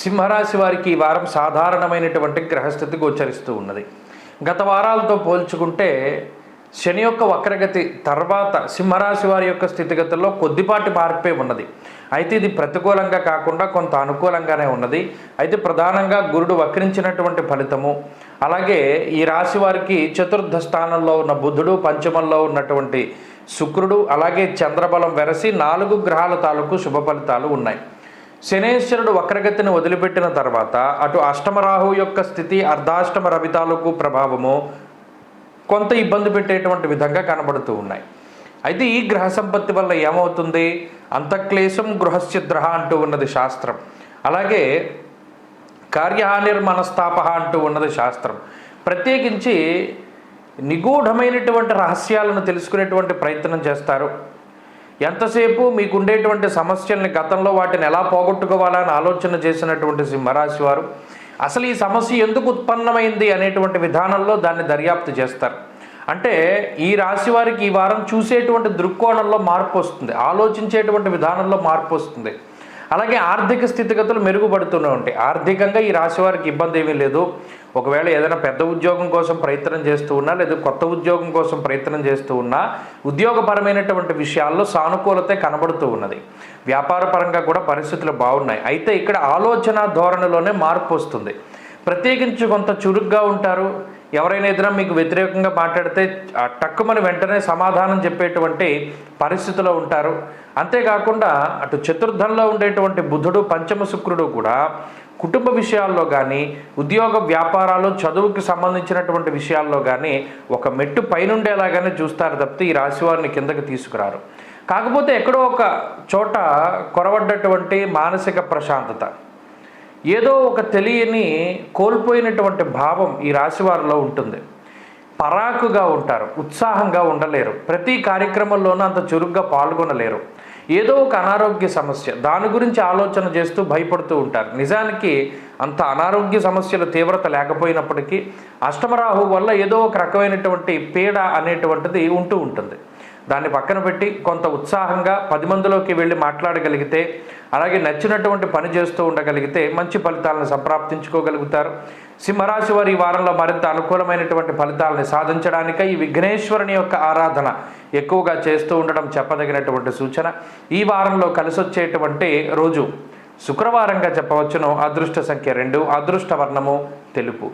సింహరాశి వారికి ఈ వారం సాధారణమైనటువంటి గ్రహస్థితి గోచరిస్తూ ఉన్నది. గత వారాలతో పోల్చుకుంటే శని యొక్క వక్రగతి తర్వాత సింహరాశి వారి యొక్క స్థితిగతుల్లో కొద్దిపాటి మార్పే ఉన్నది. అయితే ఇది ప్రతికూలంగా కాకుండా కొంత అనుకూలంగానే ఉన్నది. అయితే ప్రధానంగా గురుడు వక్రించినటువంటి ఫలితము అలాగే ఈ రాశి వారికి చతుర్థ స్థానంలో ఉన్న బుధుడు పంచమంలో ఉన్నటువంటి శుక్రుడు అలాగే చంద్రబలం వెరసి నాలుగు గ్రహాల తాలూకు శుభ ఫలితాలు ఉన్నాయి. శనేశ్వరుడు వక్రగతిని వదిలిపెట్టిన తర్వాత అటు అష్టమ రాహు యొక్క స్థితి అర్ధాష్టమ రవి తాలూకు ప్రభావము కొంత ఇబ్బంది పెట్టేటువంటి విధంగా కనబడుతూ ఉన్నాయి. అయితే ఈ గ్రహ సంపత్తి వల్ల ఏమవుతుంది? అంతక్లేశం గృహశ్చిద్ర అంటూ ఉన్నది శాస్త్రం. అలాగే కార్యహానిర్మనస్తాప అంటూ ఉన్నది శాస్త్రం. ప్రత్యేకించి నిగూఢమైనటువంటి రహస్యాలను తెలుసుకునేటువంటి ప్రయత్నం చేస్తారు. ఎంతసేపు మీకు ఉండేటువంటి సమస్యల్ని గతంలో వాటిని ఎలా పోగొట్టుకోవాలని ఆలోచన చేసినటువంటి సింహరాశి వారు అసలు ఈ సమస్య ఎందుకు ఉత్పన్నమైంది అనేటువంటి విధానంలో దాన్ని దర్యాప్తు చేస్తారు. అంటే ఈ రాశి వారికి ఈ వారం చూసేటువంటి దృక్కోణంలో మార్పు వస్తుంది ఆలోచించేటువంటి విధానంలో మార్పు వస్తుంది. అలాగే ఆర్థిక స్థితిగతులు మెరుగుపడుతూనే ఉంటాయి. ఆర్థికంగా ఈ రాశి వారికి ఇబ్బంది ఏమీ లేదు. ఒకవేళ ఏదైనా పెద్ద ఉద్యోగం కోసం ప్రయత్నం చేస్తూ ఉన్నా లేదా కొత్త ఉద్యోగం కోసం ప్రయత్నం చేస్తూ ఉన్నా ఉద్యోగపరమైనటువంటి విషయాల్లో సానుకూలత కనబడుతూ ఉన్నది. వ్యాపారపరంగా కూడా పరిస్థితులు బాగున్నాయి. అయితే ఇక్కడ ఆలోచన ధోరణిలోనే మార్పు వస్తుంది. ప్రత్యేకించి కొంత చురుగ్గా ఉంటారు. ఎవరైనా ఇద్దరం మీకు వ్యతిరేకంగా మాట్లాడితే టక్కుమని వెంటనే సమాధానం చెప్పేటువంటి పరిస్థితిలో ఉంటారు. అంతేకాకుండా అటు చతుర్థంలో ఉండేటువంటి బుధుడు పంచమ శుక్రుడు కూడా కుటుంబ విషయాల్లో కానీ ఉద్యోగ వ్యాపారాలు చదువుకి సంబంధించినటువంటి విషయాల్లో కానీ ఒక మెట్టు పైనుండేలాగానే చూస్తారు తప్పితే ఈ రాశి వారిని కిందకి తీసుకురారు. కాకపోతే ఎక్కడో ఒక చోట కొరవడ్డటువంటి మానసిక ప్రశాంతత. ఏదో ఒక తెలియని కోల్పోయినటువంటి భావం ఈ రాశి వారిలో ఉంటుంది. పరాకుగా ఉంటారు ఉత్సాహంగా ఉండలేరు ప్రతి కార్యక్రమంలోనూ అంత చురుగ్గా పాల్గొనలేరు. ఏదో ఒక అనారోగ్య సమస్య దాని గురించి ఆలోచన చేస్తూ భయపడుతూ ఉంటారు. నిజానికి అంత అనారోగ్య సమస్యల తీవ్రత లేకపోయినప్పటికీ అష్టమరాహు వల్ల ఏదో ఒక రకమైనటువంటి పీడ అనేటువంటిది ఉంటూ ఉంటుంది. దాన్ని పక్కన పెట్టి కొంత ఉత్సాహంగా పది మందిలోకి వెళ్ళి మాట్లాడగలిగితే అలాగే నచ్చినటువంటి పని చేస్తూ ఉండగలిగితే మంచి ఫలితాలను సంప్రాప్తించుకోగలుగుతారు. సింహరాశి వారి ఈ వారంలో మరింత అనుకూలమైనటువంటి ఫలితాలను సాధించడానికై ఈ విఘ్నేశ్వరుని యొక్క ఆరాధన ఎక్కువగా చేస్తూ ఉండడం చెప్పదగినటువంటి సూచన. ఈ వారంలో కలిసొచ్చేటువంటి రోజు శుక్రవారంగా చెప్పవచ్చును. అదృష్ట సంఖ్య రెండు. అదృష్ట వర్ణము తెలుపు.